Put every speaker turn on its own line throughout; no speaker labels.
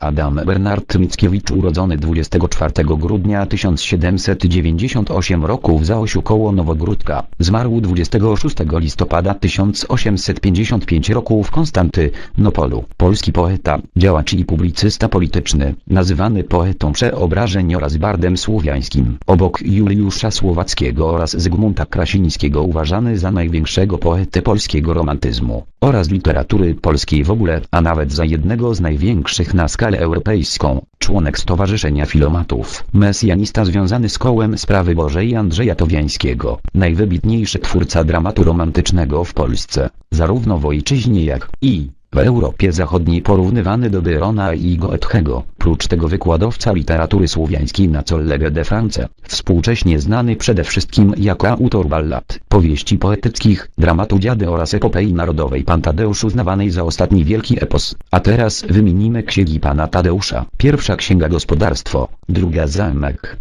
Adam Bernard Mickiewicz urodzony 24 grudnia 1798 roku w Zaosiu koło Nowogródka, zmarł 26 listopada 1855 roku w Konstantynopolu. Polski poeta, działacz i publicysta polityczny, nazywany poetą przeobrażeń oraz bardem słowiańskim. Obok Juliusza Słowackiego oraz Zygmunta Krasińskiego uważany za największego poetę polskiego romantyzmu oraz literatury polskiej w ogóle, a nawet za jednego z największych na skalę europejską, członek Stowarzyszenia Filomatów, mesjanista związany z kołem Sprawy Bożej Andrzeja Towiańskiego, najwybitniejszy twórca dramatu romantycznego w Polsce, zarówno w ojczyźnie jak i w Europie Zachodniej porównywany do Byrona i Goethego, prócz tego wykładowca literatury słowiańskiej na College de France, współcześnie znany przede wszystkim jako autor ballad, powieści poetyckich, dramatu dziady oraz epopei narodowej Pan Tadeusz uznawanej za ostatni wielki epos. A teraz wymienimy księgi Pana Tadeusza. Pierwsza księga gospodarstwo, druga zamek,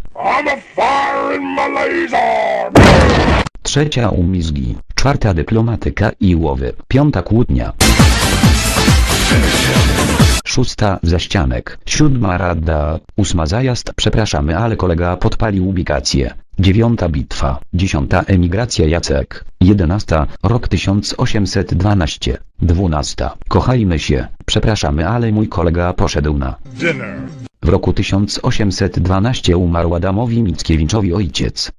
trzecia umizgi, czwarta dyplomatyka i łowy, piąta kłótnia. Szósta zaścianek, siódma rada, ósma zajazd, przepraszamy, ale kolega podpalił ubikację. Dziewiąta bitwa, dziesiąta emigracja Jacek, jedenasta, rok 1812, dwunasta, kochajmy się, przepraszamy, ale mój kolega poszedł na
Dinner.
w roku 1812 umarł Adamowi Mickiewiczowi ojciec.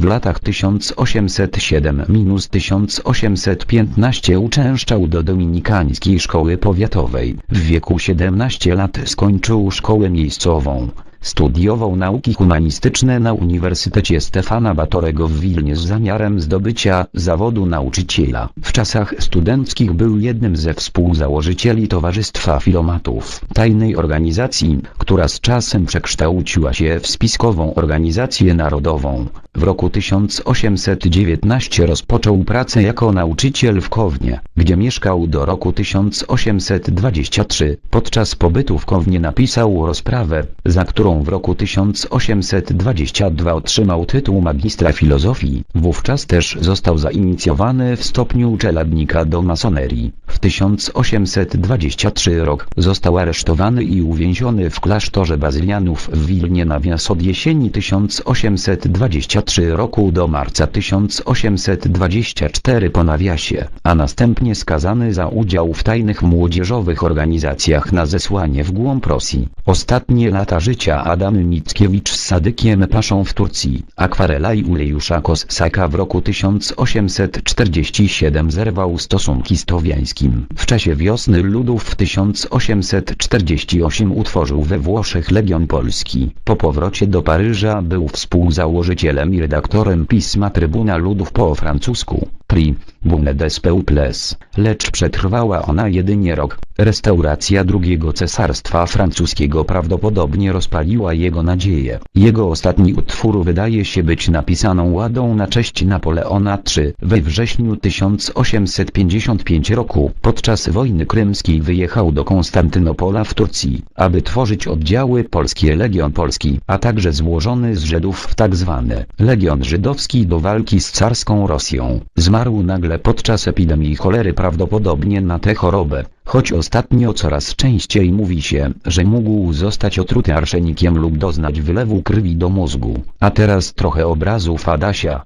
W latach 1807-1815 uczęszczał do Dominikańskiej Szkoły Powiatowej. W wieku 17 lat skończył szkołę miejscową. Studiował nauki humanistyczne na Uniwersytecie Stefana Batorego w Wilnie z zamiarem zdobycia zawodu nauczyciela. W czasach studenckich był jednym ze współzałożycieli Towarzystwa Filomatów, tajnej organizacji, która z czasem przekształciła się w spiskową organizację narodową. W roku 1819 rozpoczął pracę jako nauczyciel w Kownie, gdzie mieszkał do roku 1823. Podczas pobytu w Kownie napisał rozprawę, za którą w roku 1822 otrzymał tytuł magistra filozofii. Wówczas też został zainicjowany w stopniu czeladnika do masonerii. W 1823 rok został aresztowany i uwięziony w klasztorze bazylianów w Wilnie nawias od jesieni 1823 roku do marca 1824 po nawiasie, a następnie skazany za udział w tajnych młodzieżowych organizacjach na zesłanie w głąb Rosji. Ostatnie lata życia Adam Mickiewicz z Sadykiem Paszą w Turcji, Akwarela i Ulejusza Kossaka w roku 1847 zerwał stosunki z Towiańskim. W czasie wiosny ludów w 1848 utworzył we Włoszech Legion Polski. Po powrocie do Paryża był współzałożycielem i redaktorem pisma Trybuna Ludów po francusku. Pri, Bune des Peuples, lecz przetrwała ona jedynie rok. Restauracja drugiego cesarstwa francuskiego prawdopodobnie rozpaliła jego nadzieję. Jego ostatni utwór wydaje się być napisaną ładą na cześć Napoleona III. We wrześniu 1855 roku, podczas wojny krymskiej wyjechał do Konstantynopola w Turcji, aby tworzyć oddziały polskie Legion Polski, a także złożony z Żydów w tzw. Legion Żydowski do walki z carską Rosją. Zmarł nagle podczas epidemii cholery prawdopodobnie na tę chorobę, choć ostatnio coraz częściej mówi się, że mógł zostać otruty arszenikiem lub doznać wylewu krwi do mózgu. A teraz trochę obrazów Adasia.